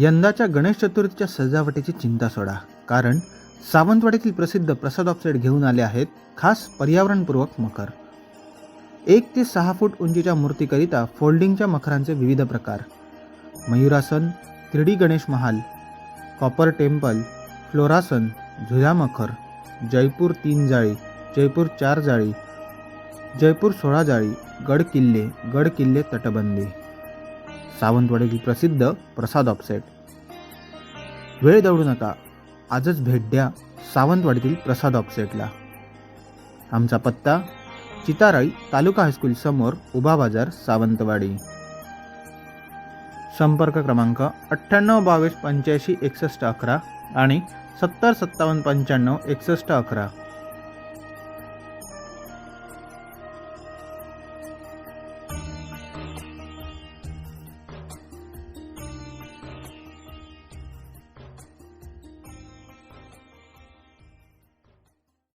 यंदाच्या गणेश चतुर्थीच्या सजावटीची चिंता सोडा. कारण सावंतवाडीतील प्रसिद्ध प्रसाद ऑफसेट घेऊन आले आहेत खास पर्यावरणपूर्वक मखर. एक ते सहा फूट उंचीच्या मूर्तीकरिता फोल्डिंगच्या मखरांचे विविध प्रकार. मयुरासन त्रिडी गणेश महाल कॉपर टेम्पल फ्लोरासन झुला मखर जयपूर तीन जाळी जयपूर चार जाळी जयपूर सोळा जाळी गड किल्ले गड किल्ले तटबंदी. सावंतवाडीतील प्रसिद्ध प्रसाद ऑफसेट वेळ दवडू नका. आजच भेट द्या सावंतवाडीतील प्रसाद ऑफसेटला आमचा पत्ता चिताराळी तालुका हायस्कूल समोर उभा बाजार सावंतवाडी. संपर्क क्रमांक अठ्ठ्याण्णव बावीस पंच्याऐंशी एकसष्ट अकरा आणि सत्तर सत्तावन्न पंच्याण्णव एकसष्ट अकरा.